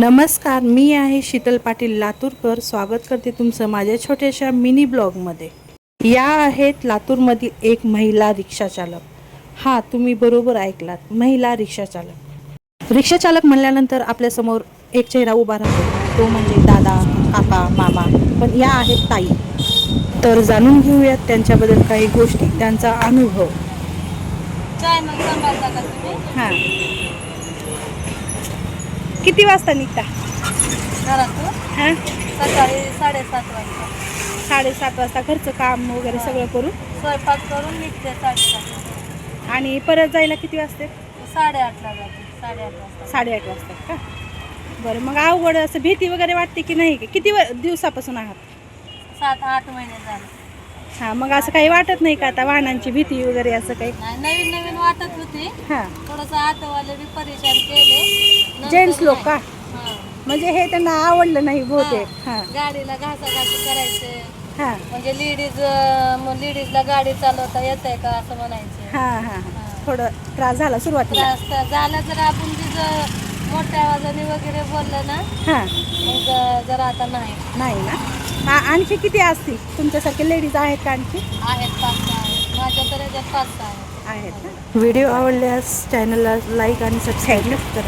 नमस्कार मी आहे शीतल पाटील लातूरकर. स्वागत करते तुमचं माझ्या छोट्याशा मिनी ब्लॉगमध्ये. या आहेत लातूरमधील एक महिला रिक्षाचालक हा तुम्ही बरोबर ऐकलात. महिला रिक्षाचालक रिक्षाचालक म्हणल्यानंतर आपल्यासमोर एक चेहरा उभा राहतो. तो म्हणजे दादा काका मामा. पण या आहेत ताई. तर जाणून घेऊयात त्यांच्याबद्दल काही गोष्टी त्यांचा अनुभव. हां. किती वाजता निघता? घरातून? हां? सकाळी साडेसात वाजता. साडेसात वाजता घरचं काम वगैरे सगळं करून? स्वयंपाक करून निघते साडेसात आणि परत जायला किती वाजते? साडेआठला जाते. साडेआठ वाजता. साडेआठ वाजता का? बरं मग अवघड असं भीती वगैरे वाटते की नाही? किती व- दिवसापासून आहात? सात आठ महिने झाले. हां मग असं काही वाटत नाही का आता वाहनांची भीती वगैरे असं काही? नाही नवीन नवीन वाटत होती. हां. थोडंसं आटोवाले बी परेशान केले. जेंट्स लोक का? नाही. हां. म्हणजे हे त्यांना आवडलं नाही बहुतेक. हां. गाडीला घासाघासी करायचे. हां. म्हणजे लेडीज लेडीजला गाडी चालवता येते का असं म्हणायचे. हां हां हां. थोडं त्रास झाला सुरुवातीला. त्रास तर झाला जर आपण तिथं मोठ्या आवाजाने वगैरे बोललं ना हां. मग जरा आता नाही. नाही ना? हा आणखी किती असतील? तुमच्यासारखे लेडीज आहेत का आणखी? आहेत पाच सहा आहेत. माझ्या तर याच्यात पाच सहा आहेत. आहेत व्हिडिओ आवडल्यास चॅनलला लाईक आणि सबस्क्राईब करा.